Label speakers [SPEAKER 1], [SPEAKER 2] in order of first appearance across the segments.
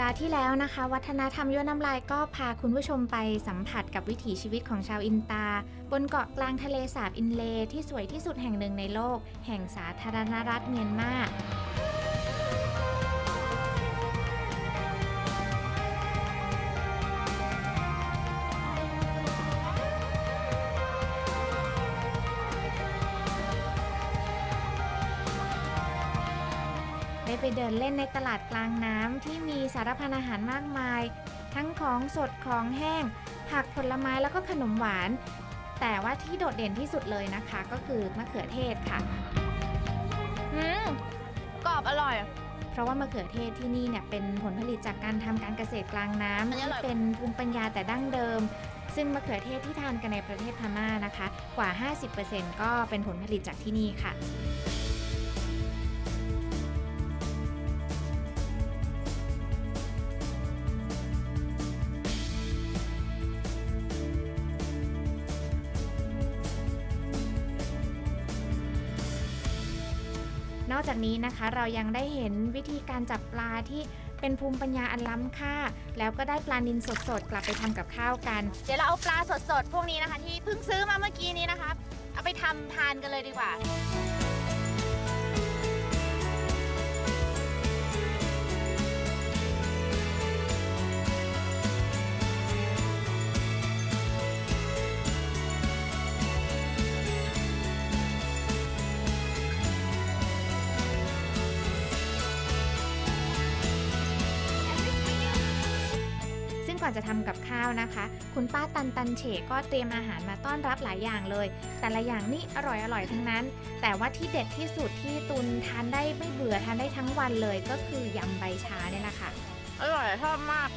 [SPEAKER 1] ดาห์ที่แล้วนะคะ วัฒนธรรมยั่วน้ำลายก็พาคุณผู้ชมไปสัมผัสกับวิถีชีวิตของชาวอินตา บนเกาะกลางทะเลสาบอินเลที่สวยที่สุดแห่งหนึ่งในโลก แห่งสาธารณรัฐเมียนมา ได้ไปเดินเล่นในตลาดกลางน้ำที่มีสารพันอาหารมากมาย ทั้งของสดของแห้ง ผักผลไม้แล้วก็ขนมหวาน แต่ว่าที่โดดเด่นที่สุดเลยนะคะ ก็คือมะเขือเทศค่ะ
[SPEAKER 2] อืมกรอบอร่อย
[SPEAKER 1] เพราะว่ามะเขือเทศที่นี่เนี่ยเป็นผลผลิตจากการทำการเกษตรกลางน้ำ
[SPEAKER 2] อันนี้อร่อย
[SPEAKER 1] ที่เป็นภูมิปัญญาแต่ดั้งเดิม ซึ่งมะเขือเทศที่ทานกันในประเทศพม่านะคะ กว่า 50%ก็เป็นผลผลิตจากที่นี่ค่ะ นอกจากนี้นะคะเรายังได้เห็นวิธีการจับปลาที่เป็นภูมิปัญญาอันล้ำค่า แล้วก็ได้ปลานินสดๆ กลับไปทำกับข้าวกัน
[SPEAKER 2] เดี๋ยวเราเอาปลาสดๆ พวกนี้นะคะ ที่เพิ่งซื้อมาเมื่อกี้นี้นะคะ เอาไปทำทานกันเลยดีกว่า
[SPEAKER 1] อนจะทำกับข้าวนะคะ คุณป้าตันตันเฉก็เตรียมอาหารมาต้อนรับหลายอย่างเลย แต่ละอย่างนี่อร่อยอร่อยทั้งนั้น แต่ว่าที่เด็ดที่สุดที่ตุนทานได้ไม่เบื่อทานได้ทั้งวันเลยก็คือยำใบชาเนี่ยแหละค่ะ
[SPEAKER 2] อร่อยชอบมาก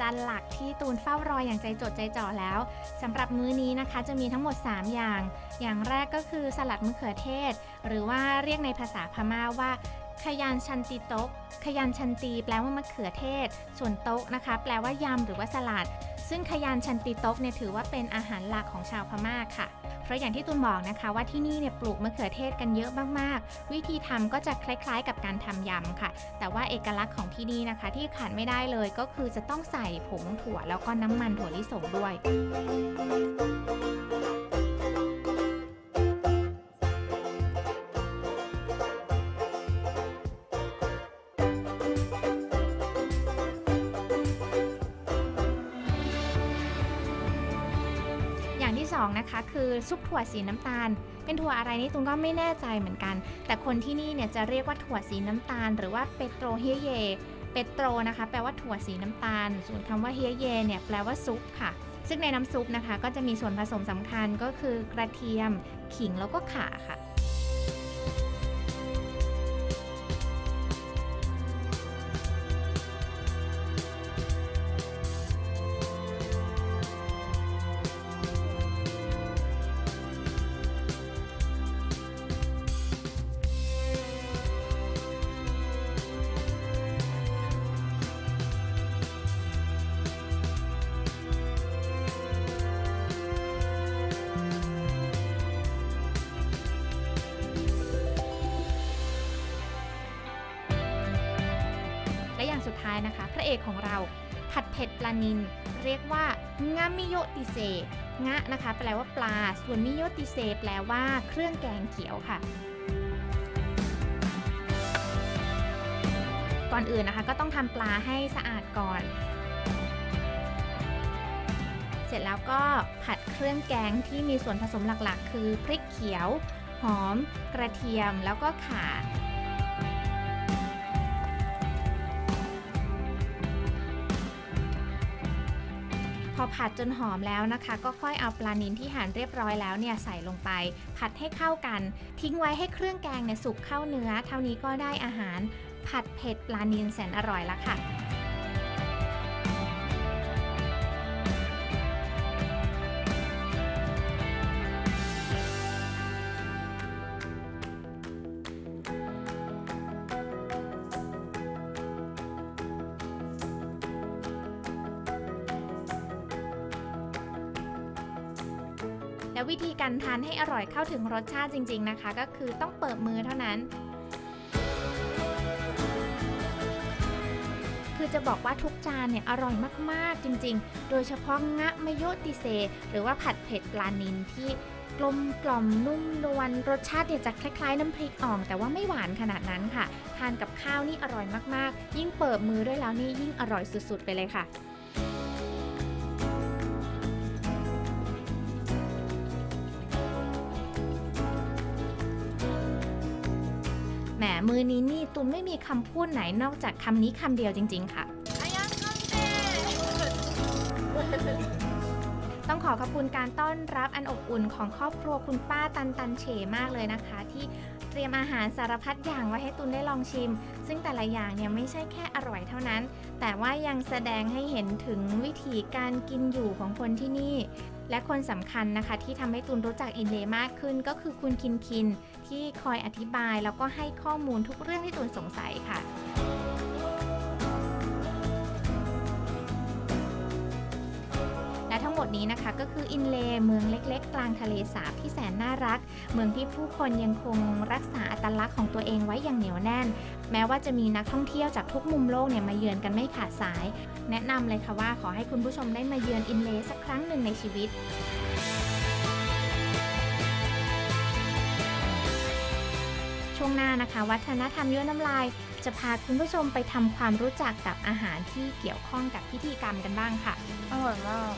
[SPEAKER 1] จานหลักที่ตูนเฝ้ารออย่างใจจดใจจ่อแล้วสำหรับมื้อนี้นะคะจะมีทั้งหมด 3 อย่าง อย่างแรกก็คือสลัดมะเขือเทศ หรือว่าเรียกในภาษาพม่าว่าขยานชันติโต๊ะขยานชันตี แปลว่ามะเขือเทศ ส่วนโต๊ะนะคะ แปลว่ายำหรือว่าสลัด ซึ่งขยันชันติโต๊กเนี่ยถือว่าเป็นอาหารหลักของชาวพม่าค่ะ เพราะอย่างที่ตุนบอกนะคะว่าที่นี่เนี่ยปลูกมะเขือเทศกันเยอะมากๆ วิธีทำก็จะคล้ายๆ กับการทำยำค่ะ แต่ว่าเอกลักษณ์ของที่นี่นะคะ ที่ขาดไม่ได้เลยก็คือจะต้องใส่ผงถั่วแล้วก็น้ำมันถั่วลิสงด้วย ที่สองนะคะคือซุปถั่วสีน้ำตาล เป็นถั่วอะไรนี่ตุนก็ไม่แน่ใจเหมือนกัน แต่คนที่นี่เนี่ยจะเรียกว่าถั่วสีน้ำตาล หรือว่าเปโตรเฮียเย เปโตรนะคะแปลว่าถั่วสีน้ำตาล ส่วนคำว่าเฮียเยเนี่ยแปลว่าซุปค่ะซึ่งในน้ำซุปนะคะก็จะมีส่วนผสมสำคัญก็คือกระเทียม ขิงแล้วก็ข่าค่ะ ระเอกของเรา ผัดเผ็ดปลานิลเรียกว่างามิโยติเซงะนะคะ แปลว่าปลา ส่วนมิโยติเซแปลว่าเครื่องแกงเขียวค่ะ ก่อนอื่นนะคะ ก็ต้องทำปลาให้สะอาดก่อน เสร็จแล้วก็ผัดเครื่องแกงที่มีส่วนผสมหลักๆ คือพริกเขียว หอม กระเทียมแล้วก็ข่า อผัดจนหอมแล้วนะคะ ก็ค่อยเอาปลานิลที่หั่นเรียบร้อยแล้วเนี่ยใส่ลงไป ผัดให้เข้ากัน ทิ้งไว้ให้เครื่องแกงเนี่ยสุกเข้าเนื้อ เท่านี้ก็ได้อาหาร ผัดเผ็ดปลานิลแสนอร่อยละค่ะ และวิธีการทานให้อร่อยเข้าถึงรสชาติจริง ๆนะคะ ก็คือต้องเปิดมือเท่านั้น คือจะบอกว่าทุกจานเนี่ยอร่อยมากๆจริง ๆ โดยเฉพาะงะมะโยติเซ หรือว่าผัดเผ็ดปลานิลที่กลมกล่อมนุ่มนวลรสชาติเนี่ยจะคล้าย ๆ น้ำพริกอ่องแต่ว่าไม่หวานขนาดนั้นค่ะ ทานกับข้าวนี่อร่อยมากๆ ยิ่งเปิดมือด้วยแล้วนี่ยิ่งอร่อยสุดๆ ไปเลยค่ะ มมือนี้นี่ตุนไม่มีคำพูดไหนนอกจากคำนี้คำเดียวจริง ๆ ค่ะ
[SPEAKER 2] ต้
[SPEAKER 1] ต้องขอขอบคุณการต้อนรับอันอบอุ่นของครอบครัวคุณป้าตันตันเฉมากเลยนะคะ ที่เตรียมอาหารสารพัดอย่างไว้ให้ตุนได้ลองชิม ซึ่งแต่ละอย่างเนี่ยไม่ใช่แค่อร่อยเท่านั้น แต่ว่ายังแสดงให้เห็นถึงวิธีการกินอยู่ของคนที่นี่ และคนสำคัญนะคะที่ทำให้ตุนรู้จักอินเลมากขึ้น ก็คือคุณคินคิน ที่คอยอธิบายแล้วก็ให้ข้อมูลทุกเรื่องที่ตุนสงสัยค่ะและทั้งหมดนี้นะคะก็คืออินเลเมืองเล็ก ๆ กลางทะเลสาบที่แสนน่ารัก เมืองที่ผู้คนยังคงรักษา ตลักษณ์ของตัวเองไว้อย่างเหนียวแน่น แม้ว่าจะมีนักท่องเที่ยวจากทุกมุมโลกเนี่ยมาเยือนกันไม่ขาดสาย แนะนำเลยค่ะว่าขอให้คุณผู้ชมได้มาเยือนอินเลสักครั้งหนึ่งในชีวิตช่วงหน้านะคะ วัฒนธรรมยั่วน้ำลาย จะพาคุณผู้ชมไปทำความรู้จักกับอาหารที่เกี่ยวข้องกับพิธีกรรมกันบ้างค่ะ
[SPEAKER 2] อร่อยมาก